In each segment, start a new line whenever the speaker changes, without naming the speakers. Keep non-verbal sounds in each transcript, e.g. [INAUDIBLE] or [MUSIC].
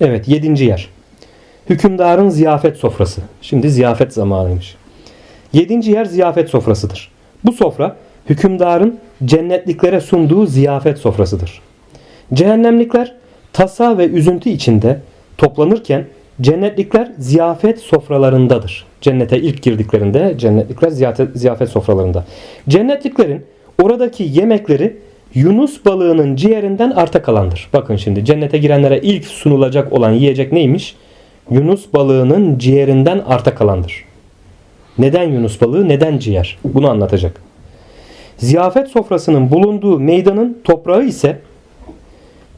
Evet yedinci yer. Hükümdarın ziyafet sofrası. Şimdi ziyafet zamanıymış. Yedinci yer ziyafet sofrasıdır. Bu sofra hükümdarın cennetliklere sunduğu ziyafet sofrasıdır. Cehennemlikler tasa ve üzüntü içinde toplanırken cennetlikler ziyafet sofralarındadır. Cennete ilk girdiklerinde cennetlikler ziyafet, sofralarında. Cennetliklerin oradaki yemekleri Yunus balığının ciğerinden arta kalandır. Bakın şimdi cennete girenlere ilk sunulacak olan yiyecek neymiş? Yunus balığının ciğerinden arta kalandır. Neden Yunus balığı, neden ciğer? Bunu anlatacak. Ziyafet sofrasının bulunduğu meydanın toprağı ise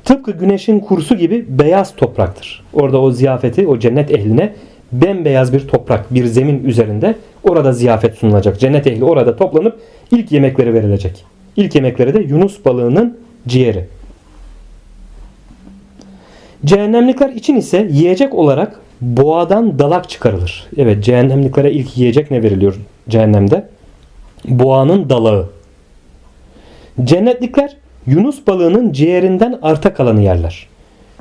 tıpkı güneşin kursu gibi beyaz topraktır. Orada o ziyafeti, o cennet ehline bembeyaz bir toprak, bir zemin üzerinde orada ziyafet sunulacak. Cennet ehli orada toplanıp ilk yemekleri verilecek. İlk yemekleri de Yunus balığının ciğeri. Cehennemlikler için ise yiyecek olarak boğadan dalak çıkarılır. Evet cehennemliklere ilk yiyecek ne veriliyor cehennemde? Boğanın dalağı. Cennetlikler Yunus balığının ciğerinden arta kalanı yerler.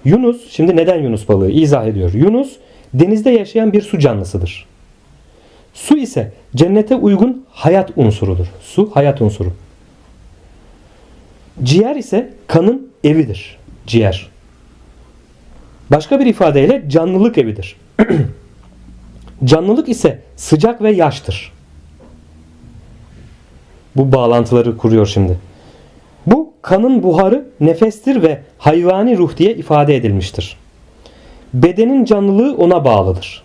Yunus, şimdi neden Yunus balığı izah ediyor. Yunus denizde yaşayan bir su canlısıdır. Su ise cennete uygun hayat unsurudur. Su hayat unsuru. Ciğer ise kanın evidir. Ciğer. Başka bir ifadeyle canlılık evidir. [CLEARS THROAT] Canlılık ise sıcak ve yaştır. Bu bağlantıları kuruyor şimdi. Bu kanın buharı nefestir ve hayvani ruh diye ifade edilmiştir. Bedenin canlılığı ona bağlıdır.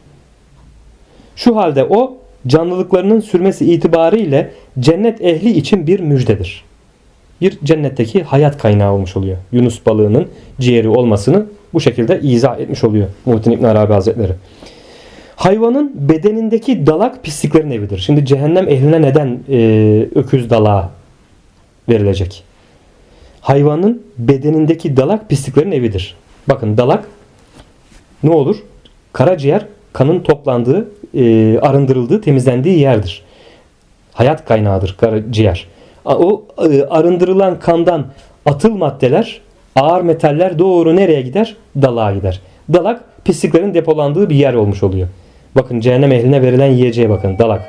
Şu halde o canlılıklarının sürmesi itibariyle cennet ehli için bir müjdedir. Bir cennetteki hayat kaynağı olmuş oluyor. Yunus balığının ciğeri olmasını bu şekilde izah etmiş oluyor Muhittin İbn Arabi Hazretleri. Hayvanın bedenindeki dalak pisliklerin evidir. Şimdi cehennem ehline neden e, öküz dalağı verilecek? Hayvanın bedenindeki dalak pisliklerin evidir. Bakın dalak ne olur? Karaciğer kanın toplandığı, e, arındırıldığı, temizlendiği yerdir. Hayat kaynağıdır karaciğer. O e, arındırılan kandan atıl maddeler, ağır metaller doğru nereye gider? Dalağa gider. Dalak pisliklerin depolandığı bir yer olmuş oluyor. Bakın cehennem ehline verilen yiyeceğe bakın dalak.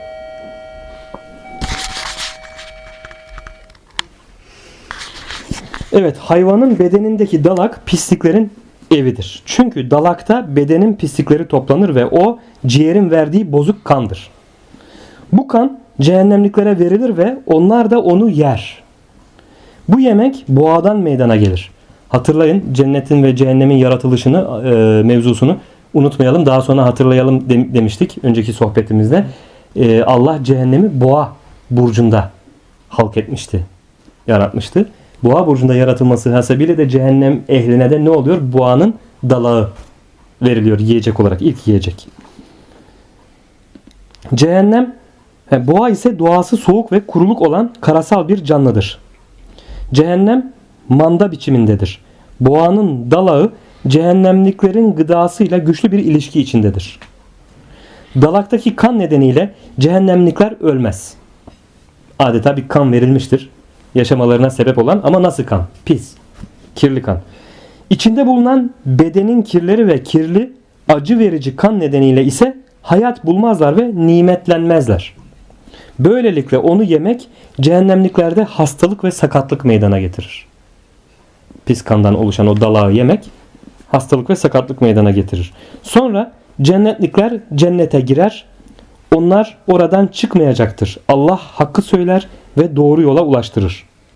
Evet hayvanın bedenindeki dalak pisliklerin evidir. Çünkü dalakta bedenin pislikleri toplanır ve o ciğerin verdiği bozuk kandır. Bu kan cehennemliklere verilir ve onlar da onu yer. Bu yemek boğadan meydana gelir. Hatırlayın cennetin ve cehennemin yaratılışını e, mevzusunu unutmayalım. Daha sonra hatırlayalım de- demiştik önceki sohbetimizde. E, Allah cehennemi boğa burcunda halk etmişti. Yaratmıştı. Boğa burcunda yaratılması hasebiyle de cehennem ehline de ne oluyor? Boğanın dalağı veriliyor yiyecek olarak. ilk yiyecek. Cehennem he, boğa ise doğası soğuk ve kuruluk olan karasal bir canlıdır. Cehennem manda biçimindedir. Boğanın dalağı cehennemliklerin gıdasıyla güçlü bir ilişki içindedir. Dalaktaki kan nedeniyle cehennemlikler ölmez. Adeta bir kan verilmiştir. Yaşamalarına sebep olan ama nasıl kan? Pis, kirli kan. İçinde bulunan bedenin kirleri ve kirli acı verici kan nedeniyle ise hayat bulmazlar ve nimetlenmezler. Böylelikle onu yemek cehennemliklerde hastalık ve sakatlık meydana getirir. Pis kandan oluşan o dalağı yemek hastalık ve sakatlık meydana getirir. Sonra cennetlikler cennete girer. Onlar oradan çıkmayacaktır. Allah hakkı söyler ve doğru yola ulaştırır.